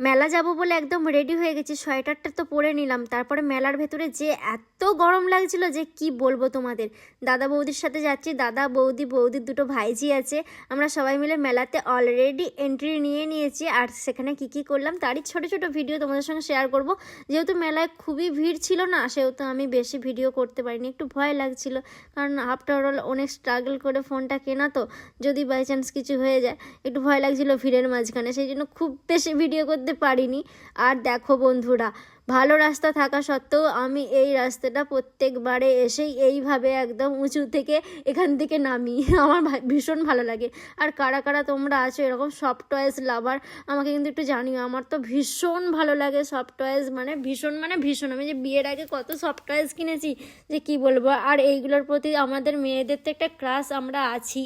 মেলা যাব বলে একদম রেডি হয়ে গেছি। সোয়েটারটা তো পরে নিলাম। তারপরে মেলার ভেতরে যে এত গরম লাগছিল যে কি বলব তোমাদের? দাদা বৌদির সাথে যাচ্ছি। দাদা, বৌদি, বৌদির দুটো ভাইজি আছে। আমরা সবাই মিলে মেলাতে অলরেডি এন্ট্রি নিয়ে নিয়েছি। আর সেখানে কি কি করলাম তারই ছোট ছোট ভিডিও তোমাদের সঙ্গে শেয়ার করব। যেহেতু মেলায় খুবই ভিড় ছিল না, সেহেতু আমি বেশি ভিডিও করতে পারিনি। একটু ভয় লাগছিল। কারণ আফটার অল অনেক স্ট্রাগল করে ফোনটা কেনা তো। যদি বাই চান্স কিছু হয়ে যায়, একটু ভয় লাগছিল ভিড়ের মাঝখানে। সেই জন্য খুব বেশি ভিডিও করতে পারিনি। আর দেখো বন্ধুরা, ভালো রাস্তা থাকা সত্ত্বেও আমি এই রাস্তাটা প্রত্যেকবারে এসেই এইভাবে একদম উঁচু থেকে এখান থেকে নামি। আমার ভীষণ ভালো লাগে। আর কারা কারা তোমরা আছো এরকম সফট টয়েস লাভার আমাকে কিন্তু একটু জানিও। আমার তো ভীষণ ভালো লাগে সফট টয়েস মানে ভীষণ মানে ভীষণ। আমি যে বিয়ের আগে কত সফট টয়েস কিনেছি, যে কি বলব? আর এইগুলোর প্রতি আমাদের মেয়েদের তো একটা ক্রাশ আমরা আছি।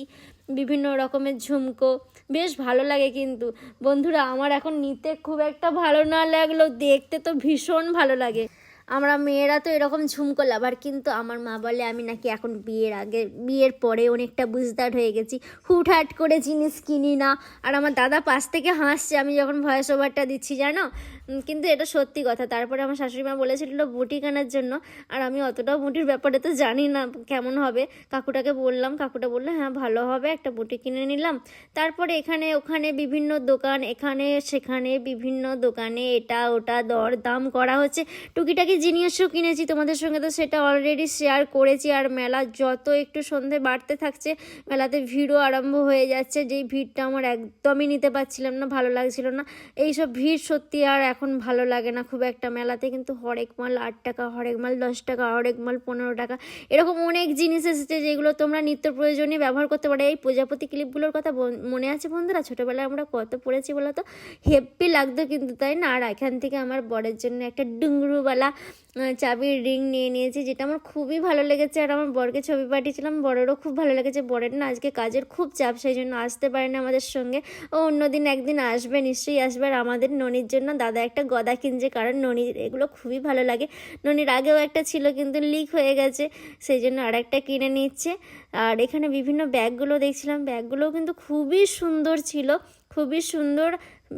বিভিন্ন রকমের ঝুমকো বেশ ভালো লাগে কিন্তু। বন্ধুরা, আমার এখন নিতে খুব একটা ভালো না লাগল, দেখতে তো ভীষণ ভালো লাগে। আমরা মেয়েরা তো এরকম ঝুমকো লাভার, কিন্তু আমার মা বলে আমি নাকি এখন বিয়ের আগে, বিয়ের পরে অনেকটা বুঝদার হয়ে গেছি। হুটহাট করে জিনিস কিনি না। আর আমার দাদা পাশ থেকে হাসছে, আমি যখন ভয়েস ওভারটা দিচ্ছি, জানো? কিন্তু এটা সত্যি কথা। তারপরে আমার শাশুড়ি মা বলেছিল বুটি কেনার জন্য। আর আমি অতটাও বুটির ব্যাপারে তো জানি না কেমন হবে। কাকুটাকে বললাম, কাকুটা বলল হ্যাঁ ভালো হবে, একটা বুটি কিনে নিলাম। তারপরে এখানে, ওখানে বিভিন্ন দোকান, এখানে, সেখানে বিভিন্ন দোকানে এটা, ওটা, দর, দাম করা হচ্ছে। টুকিটাকি জিনিসও কিনেছি, তোমাদের সঙ্গে তো সেটা অলরেডি শেয়ার করেছি। আর মেলা যত একটু সন্ধে বাড়তে থাকছে, মেলাতে ভিড়ও আরম্ভ হয়ে যাচ্ছে। যেই ভিড়টা আমার একদমই নিতে পারছিলাম না, ভালো লাগছিল না। এইসব ভিড় সত্যি আর এখন ভালো লাগে না খুব একটা মেলাতে, কিন্তু হরেক মাল আট টাকা, হরেক মাল দশ টাকা, হরেক মাল পনেরো টাকা। এরকম অনেক জিনিস এসেছে যেগুলো তোমরা নিত্য প্রয়োজনীয় ব্যবহার করতে পারো। এই প্রজাপতি ক্লিপগুলোর কথা মনে আছে বন্ধুরা? ছোটোবেলায় আমরা কত পড়েছি বলো তো? হেপ্পি লাগতো কিন্তু, তাই না? আর এখান থেকে আমার বরের জন্য একটা ডুংরুওয়ালা চাবির রিং নিয়ে নিয়েছি, যেটা আমার খুবই ভালো লেগেছে। আর আমার বরকে ছবি পাঠিয়েছিলাম, বরেরও খুব ভালো লেগেছে। বরের না আজকে কাজের খুব চাপ, সেই জন্য আসতে পারে না আমাদের সঙ্গে। ও অন্যদিন একদিন আসবে, নিশ্চয়ই আসবে। আর আমাদের ননির জন্য দাদা একটা গদা কিনছে, কারণ ননির, এগুলো খুবই ভালো লাগে। ননির আগেও একটা ছিল, কিন্তু লিক হয়ে গেছে, সেই জন্য আর একটা কিনে নিচ্ছে। আর এখানে বিভিন্ন ব্যাগগুলো দেখছিলাম, ব্যাগগুলোও কিন্তু খুবই সুন্দর ছিল, খুবই সুন্দর,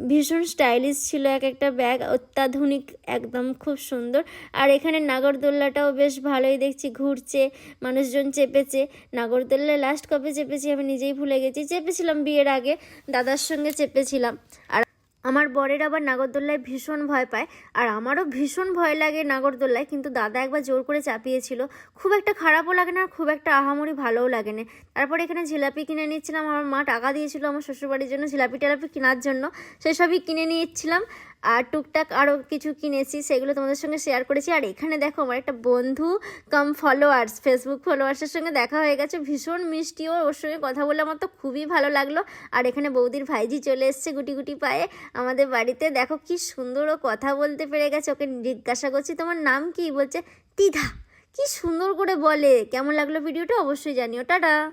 ভীষণ স্টাইলিশ ছিল এক একটা ব্যাগ, অত্যাধুনিক, একদম খুব সুন্দর। আর এখানে নাগরদোল্লাটাও বেশ ভালোই দেখছি, ঘুরছে, মানুষজন চেপেছে। নাগরদোল্লা লাস্ট কবে চেপেছি আমি নিজেই ভুলে গেছি, চেপেছিলাম বিয়ের আগে, দাদার সঙ্গে চেপেছিলাম। আর আমার বরের আবার নাগরদোল্লায় ভীষণ ভয় পায়, আর আমারও ভীষণ ভয় লাগে নাগরদোল্লায়, কিন্তু দাদা একবার জোর করে চাপিয়েছিল। খুব একটা খারাপও লাগে না, আর খুব একটা আহামরি ভালোও লাগে না। তারপরে এখানে জিলাপি কিনে নিচ্ছিলাম, আমার মা টাকা দিয়েছিল আমার শ্বশুরবাড়ির জন্য জিলাপি টেলাপি কেনার জন্য। সেসবই কিনে নিচ্ছিলাম। আর টুকটাক আরও কিছু কিনেছি, সেগুলো তোমাদের সঙ্গে শেয়ার করেছি। আর এখানে দেখো আমার একটা বন্ধু কম ফলোয়ার্স ফেসবুক ফলোয়ার্সের সঙ্গে দেখা হয়ে গেছে। ভীষণ মিষ্টি ও ওর সঙ্গে কথা বলে আমার তো খুবই ভালো লাগল। আর এখানে বৌদির ভাইজি চলে এসছে গুটি গুটি পায়ে আমাদের বাড়িতে। দেখো কি সুন্দর ও কথা বলতে পেরে গেছে, ওকে জিজ্ঞাসা করছি, তোমার নাম কি? বলছে, তিধা। কি সুন্দর করে বলে। কেমন লাগল ভিডিওটা অবশ্যই জানিও। টাটা!